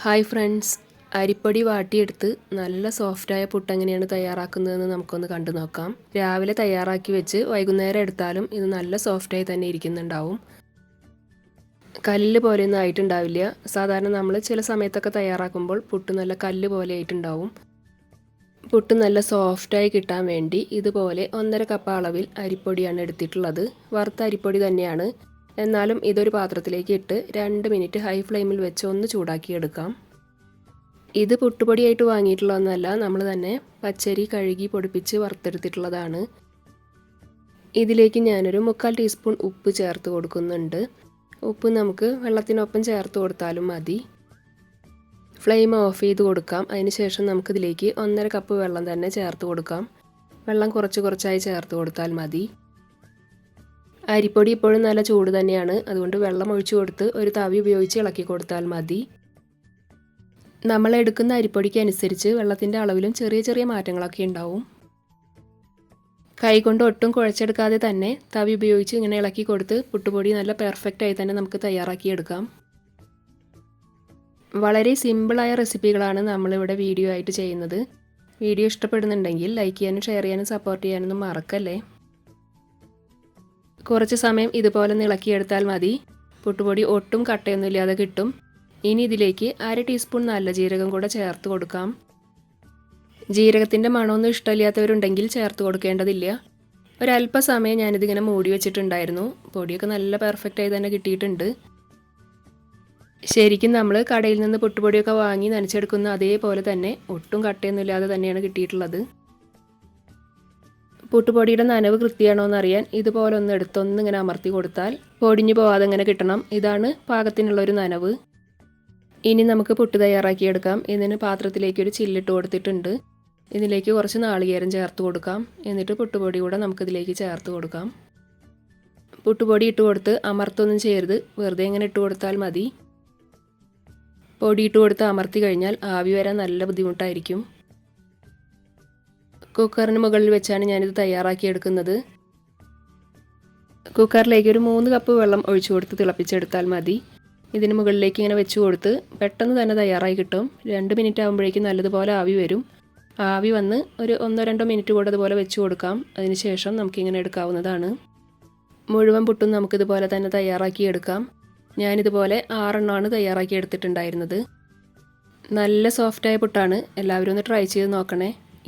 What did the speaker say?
Hi friends. അരിപ്പൊടി വാട്ടിയെടുത്ത് നല്ല സോഫ്റ്റായ പുട്ട് എങ്ങനെയാണ് തയ്യാറാക്കുന്നതെന്ന് നമുക്കൊന്ന് കണ്ടു നോക്കാം. രാവിലെ തയ്യാറാക്കി വെച്ച് വൈകുന്നേരം എടുത്താലും ഇത് നല്ല സോഫ്റ്റായി തന്നെ ഇരിക്കുന്നുണ്ടാവും. കല്ല് പോലെയൊന്നും ആയിട്ടുണ്ടാവില്ല. സാധാരണ നമ്മൾ ചില സമയത്തൊക്കെ തയ്യാറാക്കുമ്പോൾ പുട്ട് നല്ല കല്ല് പോലെ ആയിട്ടുണ്ടാവും. പുട്ട് നല്ല സോഫ്റ്റായി കിട്ടാൻ വേണ്ടി ഇതുപോലെ ഒന്നര കപ്പ് അളവിൽ അരിപ്പൊടിയാണ് എടുത്തിട്ടുള്ളത്. വറുത്ത അരിപ്പൊടി തന്നെയാണ്. എന്നാലും ഇതൊരു പാത്രത്തിലേക്ക് ഇട്ട് രണ്ട് മിനിറ്റ് ഹൈ ഫ്ലെയിമിൽ വെച്ച് ഒന്ന് ചൂടാക്കിയെടുക്കാം. ഇത് പുട്ടുപൊടിയായിട്ട് വാങ്ങിയിട്ടുള്ളതൊന്നല്ല നമ്മൾ തന്നെ പച്ചരി കഴുകി പൊടിപ്പിച്ച് വറുത്തെടുത്തിട്ടുള്ളതാണ്. ഇതിലേക്ക് ഞാനൊരു മുക്കാൽ ടീസ്പൂൺ ഉപ്പ് ചേർത്ത് കൊടുക്കുന്നുണ്ട്. ഉപ്പ് നമുക്ക് വെള്ളത്തിനൊപ്പം ചേർത്ത് കൊടുത്താലും മതി. ഫ്ലെയിം ഓഫ് ചെയ്ത് കൊടുക്കാം. അതിനുശേഷം നമുക്കിതിലേക്ക് ഒന്നര കപ്പ് വെള്ളം തന്നെ ചേർത്ത് കൊടുക്കാം. വെള്ളം കുറച്ച് കുറച്ചായി ചേർത്ത് കൊടുത്താൽ മതി. അരിപ്പൊടി ഇപ്പോഴും നല്ല ചൂട് തന്നെയാണ്. അതുകൊണ്ട് വെള്ളം ഒഴിച്ചു കൊടുത്ത് ഒരു തവി ഉപയോഗിച്ച് ഇളക്കി കൊടുത്താൽ മതി. നമ്മൾ എടുക്കുന്ന അരിപ്പൊടിക്ക് അനുസരിച്ച് വെള്ളത്തിന്റെ അളവിലും ചെറിയ ചെറിയ മാറ്റങ്ങളൊക്കെ ഉണ്ടാവും. കൈകൊണ്ട് ഒട്ടും കുഴച്ചെടുക്കാതെ തന്നെ തവി ഉപയോഗിച്ച് ഇങ്ങനെ ഇളക്കി കൊടുത്ത് പുട്ടുപൊടി നല്ല പെർഫെക്റ്റ് ആയി തന്നെ നമുക്ക് തയ്യാറാക്കിയെടുക്കാം വളരെ സിമ്പിളായ റെസിപ്പികളാണ് നമ്മളിവിടെ വീഡിയോ ആയിട്ട് ചെയ്യുന്നത്. വീഡിയോ ഇഷ്ടപ്പെടുന്നുണ്ടെങ്കിൽ ലൈക്ക് ചെയ്യാനും ഷെയർ ചെയ്യാനും സപ്പോർട്ട് ചെയ്യാനൊന്നും മറക്കല്ലേ? കുറച്ച് സമയം ഇതുപോലെ നിളക്കിയെടുത്താൽ മതി. പുട്ടുപൊടി ഒട്ടും കട്ടയൊന്നുമില്ലാതെ കിട്ടും. ഇനി ഇതിലേക്ക് അര ടീസ്പൂൺ നല്ല ജീരകം കൂടെ ചേർത്ത് കൊടുക്കാം. ജീരകത്തിന്റെ മണമൊന്നും ഇഷ്ടമില്ലാത്തവരുണ്ടെങ്കിൽ ചേർത്ത് കൊടുക്കേണ്ടതില്ല. ഒരല്പസമയം ഞാനിതിങ്ങനെ മൂടി വെച്ചിട്ടുണ്ടായിരുന്നു. പൊടിയൊക്കെ നല്ല പെർഫെക്റ്റായി തന്നെ കിട്ടിയിട്ടുണ്ട്. ശരിക്കും നമ്മൾ കടയിൽ നിന്ന് പുട്ടുപൊടിയൊക്കെ വാങ്ങി നനച്ചെടുക്കുന്ന അതേപോലെ തന്നെ ഒട്ടും കട്ടയൊന്നുമില്ലാതെ തന്നെയാണ് കിട്ടിയിട്ടുള്ളത്. പുട്ടുപൊടിയുടെ നനവ് കൃത്യമാണോ എന്നറിയാൻ ഇതുപോലെ ഒന്ന് എടുത്തൊന്ന് ഇങ്ങനെ അമർത്തി കൊടുത്താൽ പൊടിഞ്ഞു പോവാതെ ഇങ്ങനെ കിട്ടണം? ഇതാണ് പാകത്തിനുള്ള ഒരു നനവ്. ഇനി നമുക്ക് പുട്ട് തയ്യാറാക്കിയെടുക്കാം. ഇതിന് പാത്രത്തിലേക്ക് ഒരു ചില്ലിട്ട് കൊടുത്തിട്ടുണ്ട്. ഇതിലേക്ക് കുറച്ച് നാളികേരം ചേർത്ത് കൊടുക്കാം. എന്നിട്ട് പുട്ടുപൊടി കൂടെ നമുക്കിതിലേക്ക് ചേർത്ത് കൊടുക്കാം. പുട്ടുപൊടി ഇട്ട് കൊടുത്ത് അമർത്തൊന്നും ചെയ്യരുത്. വെറുതെ ഇങ്ങനെ ഇട്ട് കൊടുത്താൽ മതി. പൊടി ഇട്ട് കൊടുത്ത് അമർത്തി കഴിഞ്ഞാൽ ആവി വരാൻ നല്ല ബുദ്ധിമുട്ടായിരിക്കും. കുക്കറിന് മുകളിൽ വെച്ചാണ് ഞാനിത് തയ്യാറാക്കിയെടുക്കുന്നത്. കുക്കറിലേക്ക് ഒരു മൂന്ന് കപ്പ് വെള്ളം ഒഴിച്ചു കൊടുത്ത് തിളപ്പിച്ചെടുത്താൽ മതി. ഇതിന് മുകളിലേക്ക് ഇങ്ങനെ വെച്ച് കൊടുത്ത് പെട്ടെന്ന് തന്നെ തയ്യാറായി കിട്ടും. രണ്ട് മിനിറ്റ് ആകുമ്പോഴേക്കും നല്ലതുപോലെ ആവി വരും. ആവി വന്ന് ഒരു ഒന്നോ രണ്ടോ മിനിറ്റ് കൂടെ അതുപോലെ വെച്ച് കൊടുക്കാം. അതിനുശേഷം നമുക്കിങ്ങനെ എടുക്കാവുന്നതാണ്. മുഴുവൻ പുട്ടും നമുക്കിതുപോലെ തന്നെ തയ്യാറാക്കി എടുക്കാം. ഞാനിതുപോലെ ആറെണ്ണമാണ് തയ്യാറാക്കി എടുത്തിട്ടുണ്ടായിരുന്നത്. നല്ല സോഫ്റ്റായ പുട്ടാണ്. എല്ലാവരും ഒന്ന് ട്രൈ ചെയ്ത് നോക്കണേ.